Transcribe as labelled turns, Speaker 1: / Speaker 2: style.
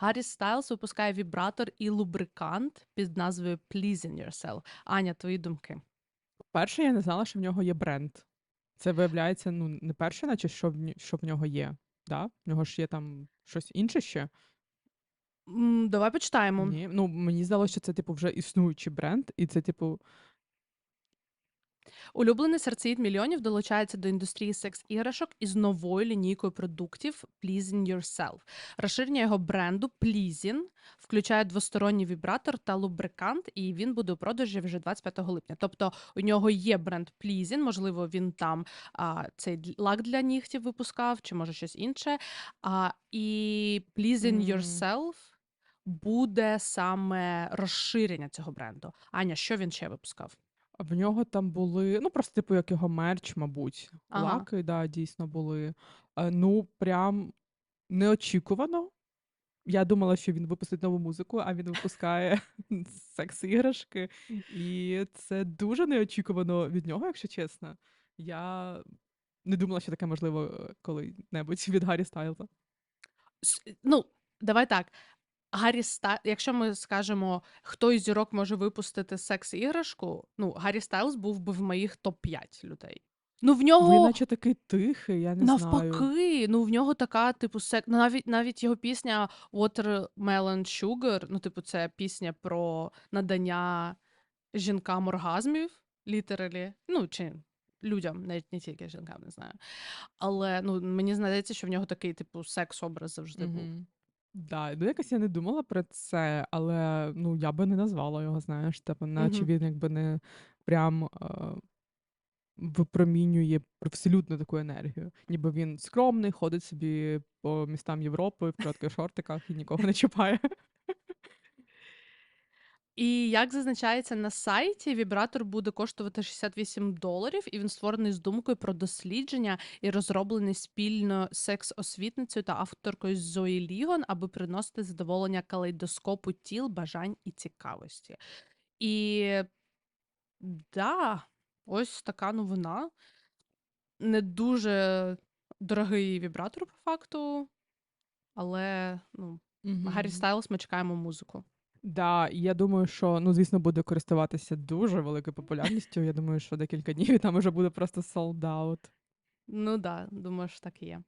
Speaker 1: Гаррі Стайлз випускає вібратор і лубрикант під назвою Pleasing Yourself. Аня, твої думки?
Speaker 2: Перше, я не знала, що в нього є бренд. Це виявляється, ну, не перше, наче що в, що в нього є. Да? В нього ж є там щось інше ще.
Speaker 1: М, Давай почитаємо.
Speaker 2: Ні. Ну, мені здалося, що це, типу, вже існуючий бренд, і це, типу,
Speaker 1: Улюблений серцеїд мільйонів долучається до індустрії секс-іграшок із новою лінійкою продуктів Pleasing Yourself. Розширення його бренду Pleasing включає двосторонній вібратор та лубрикант, і він буде у продажі вже 25 липня. Тобто у нього є бренд Pleasing, можливо, він там а, цей лак для нігтів випускав, чи може щось інше. А, і Pleasing. Yourself буде саме розширення цього бренду. Аня, що він ще випускав?
Speaker 2: В нього там були, ну, просто, типу, як його мерч, мабуть.
Speaker 1: Ага.
Speaker 2: Лаки, да, дійсно були. Е, Ну, прям неочікувано. Я думала, що він випустить нову музику, а він випускає секс-іграшки. І це дуже неочікувано від нього, якщо чесно. Я не думала, що таке можливо е, коли-небудь від Гаррі Стайлза.
Speaker 1: Ну, давай так. Гаррі Ста... Якщо ми скажемо, хто із зірок може випустити секс-іграшку, ну, Гаррі Стайлз був би в моїх топ-5 людей. Ну, в
Speaker 2: Він
Speaker 1: нього
Speaker 2: наче такий тихий, я не знаю.
Speaker 1: навпаки, ну в нього така, типу, сек... ну, навіть навіть його пісня Watermelon Sugar, ну, типу, це пісня про надання жінкам оргазмів, літералі. Ну, чи людям, навіть не тільки жінкам, не знаю. Але ну, мені здається, що в нього такий, типу, секс-образ завжди був.
Speaker 2: Да, ну якось я не думала про це, але ну я би не назвала його, знаєш, типу, наче
Speaker 1: Мгм.
Speaker 2: він якби не прям е, випромінює абсолютно таку енергію. Ніби він скромний, ходить собі по містам Європи в коротких шортиках і нікого не чіпає.
Speaker 1: І як зазначається на сайті, вібратор буде коштувати 68 доларів, і він створений з думкою про дослідження і розроблений спільно секс-освітницею та авторкою Зої Лігон, аби приносити задоволення калейдоскопу тіл, бажань і цікавості. І да, ось така новина. Не дуже дорогий вібратор, по факту, але ну, Гаррі
Speaker 2: Мгм.
Speaker 1: Стайлз, ми чекаємо музику.
Speaker 2: Да, я думаю, що ну, звісно, буде користуватися дуже великою популярністю. Я думаю, що декілька днів там вже буде просто солдат.
Speaker 1: Ну да, думаю, що так і є.